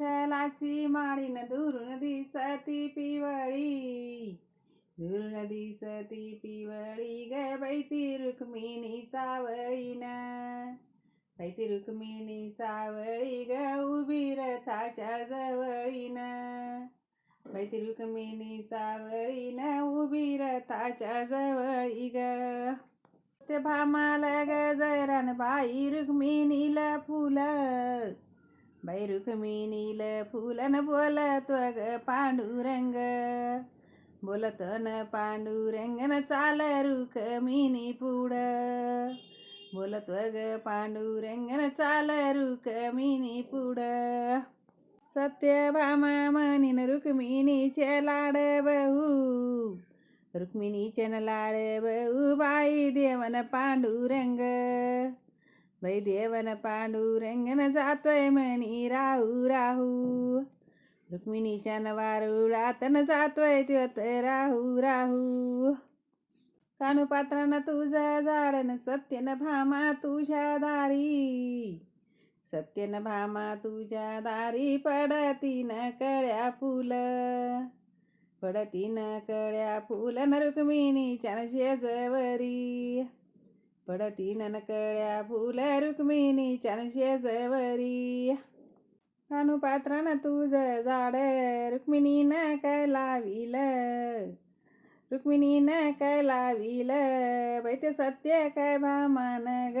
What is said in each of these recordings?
विठ्ठलाची माळीन दुरून दिसती पिवळी. दुरून दिसती पिवळी ग बैती रुक्मिणी सावळीन. बैती रुक्मिणी सावळी ग उभी रथाच्या जवळीन. बैती रुक्मिणी सावळीन उभी रथाच्या जवळी ग. ते भामाल गजरान बाई रुक्मिणीला फुलं. बाई रुक्मिणील फुलन बोलत ग पांडुरंग बोलत न पांडुरंगन चाल रुक्मिणी पुढं बोलत ग पांडुरंगन चाल रुक्मिणी पुढं सत्यभामा म्हणीन रुक्मिणीचे लाड बहु रुक्मिणीचे लाड बहु बाई देवन पांडुरंग वैदेवन देवन पांडुरंगन जातोय म्हणी राहू राहू. रुक्मिणीच्या नवारुळातन जातोय त्योत राहू राहू. कानुपात्रानं तुझं झाडन सत्यन भामा तुझ्या दारी. सत्यन भामा तुझ्या दारी पडती न कळ्या फुल. न कळ्या फुलन रुक्मिणीच्या शेजवरी. पडतीन न कळ्या फुल रुक्मिणीच्या न शेजवरी कानुपात्रानं तुझं झाड रुक्मिणीनं काय लाविल रुक्मिणीनं काय लाविल बाई ते सत्य काय भामान ग?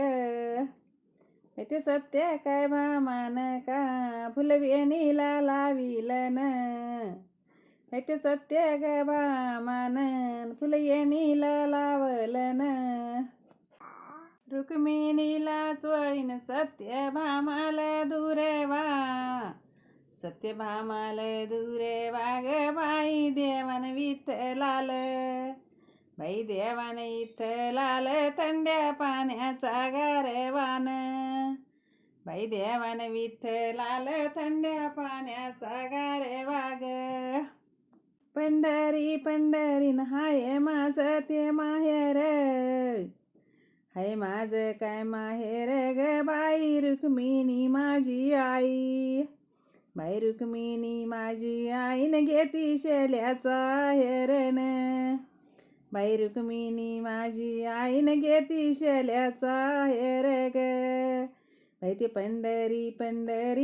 बाई ते सत्य काय भामान का? फुलवेणीला लाविल न. बाई ते सत्य ग भामान नीला लावल न. रुक्मिणीला चोळीन सत्यभामाला दुरेवा. सत्य दुरे वाग बाई देवान विठ्ठलाल बाई देवान विठ्ठलाल थंड्या पाण्याचा गारवान. बाई देवान विठ्ठलाल थंड्या पाण्याचा गारे ग. पंढरी पंढरीन हाय माझं ते माहेर. हाय माझं काय माहेर ग बाई? रुक्मिणी माझी आई. बाई रुक्मिणी माझी आईन घेती शेल्याचा हेरण. बाई रुक्मिणी माझी आईन घेती शेल्याचा हेर ग बाई ती पंढरी पंढरी